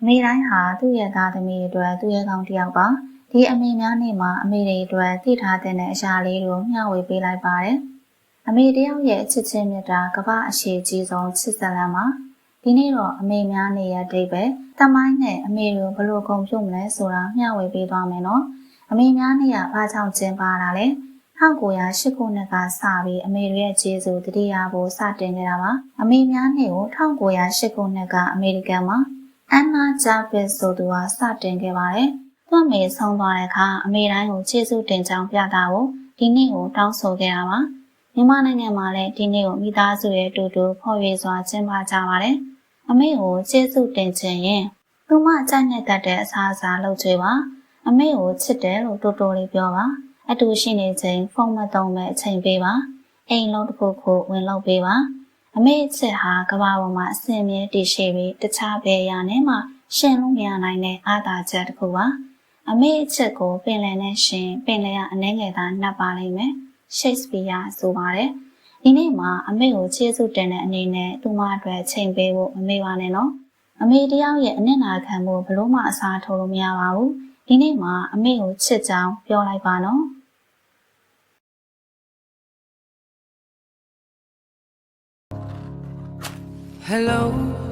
အမေတိုင်းဟာသူ့ရဲ့သားသမီးတွေအတွက်သူ့ရဲ့ကောင်းတစ်ယောက်ပါဒီအမေများနေ့မှာအမေတွေအတွက်သိထားတဲ့အရာလေးတွေကိုမျှဝေပေးလိုက်ပါတယ်အမေတယောက်ရဲ့ချစ်ချင်းမြတ်တာကမ္ဘာအရှိကြီးဆုံးချစ်စလန်ပါဒီနေ့တော့အမေများနေ့ရဲ့အတိတ်ပဲတမိုင်းနဲ့အမေတို့ဘယ်လိုဂုဏ်ပြုမလဲဆိုတာမျှဝေပေးသွားမယ်နော်အမေများနေ့ကဘာကြောင့်ကျင်းပတာလဲ1908ခုနှစ်ကစပြီးအမေတို့ရဲ့ကျေးဇူးတတိယဘို့စတင်ခဲ့တာပါအမေများနေ့ကို1908ခုနှစ်ကအမေရိကန်မှာ အန်နာဂျာဗစ်ဆိုသူကစတင်ခဲ့ပါတယ်သူ့အမေဆုံးသွားတဲ့အခါအမေတိုင်းကိုကျေးဇူးတင်ကြောင်းပြတာကိုဒီနေ့ကိုတောင်းဆိုခဲ့တာပါမြန်မာနိုင်ငံမှာလည်းဒီနေ့ကိုမိသားစုရဲ့အတူတူဖော်ရွေစွာကျင်းပကြပါတယ်အမေကိုကျေးဇူးတင်ခြင်းရင်သူမကြိုက်နေတတ်တဲ့အစားအစာလုပ်ချေပါအမေကိုချစ်တယ်လို့တိုးတိုးလေးပြောပါအတူရှိနေချိန်ဖုန်းမသုံးမဲ့အချိန်ပေးပါအိမ်လုံးတစ်ခုခုဝင်လုပ်ပေးပါ အမေအချစ်ဟာကဘာပေါ်မှာအစင်မြဲတည်ရှိပြီးတခြားဘယ်ရာနဲ့မှရှင်လို့မရနိုင်တဲ့အာသာချက်တစ်ခုပါအမေအချစ်ကိုပင်လယ်နဲ့ရှင်ပင်လယ်ကအနှဲငယ်သားနှပ်ပါလိမ့်မယ်ရှိတ်စပီယာဆိုပါတယ်ဒီနေ့မှာအမေကိုကျေးဇူးတင်တဲ့အနေနဲ့သူမအတွက်ချိန်ပေးဖို့မမေ့ပါနဲ့နော်အမေတယောက်ရဲ့အနစ်နာခံမှုဘလို့မှအစားထိုးလို့မရပါဘူးဒီနေ့မှာအမေကိုချစ်ကြောင်းပြောလိုက်ပါနော် Hello